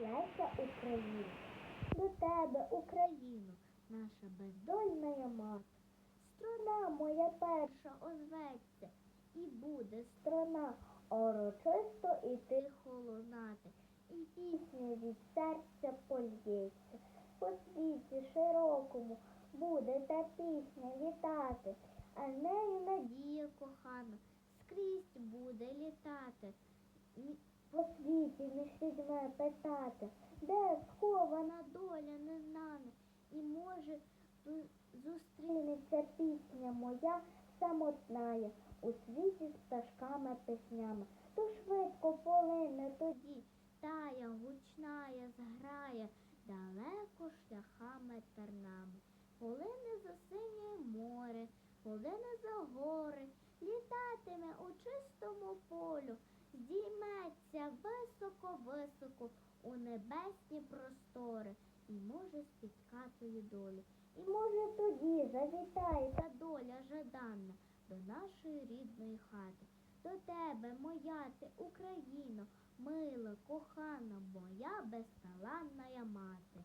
Леся Україна. До тебе, Україно, наша бездольна мати. Страна моя перша озветься, і буде страна урочисто і тихо лунати, і пісня від серця польється. По світі широкому буде та пісня вітати, а нею надія кохана скрізь буде літати. По світі між людьми питати, де схована доля незнана, і може зустрінеться пісня моя самотная у світі з пташками піснями. То швидко полине тоді, тая гучная зграє, далеко шляхами тернами. Полине за синє море, полине за гори, літатиме у чистому полю, здійметься високо-високо у небесні простори, і може спіткатої долі. І може тоді завітає та доля жаданна до нашої рідної хати. До тебе, моя ти Україно, мила, кохана, моя безталанна мати.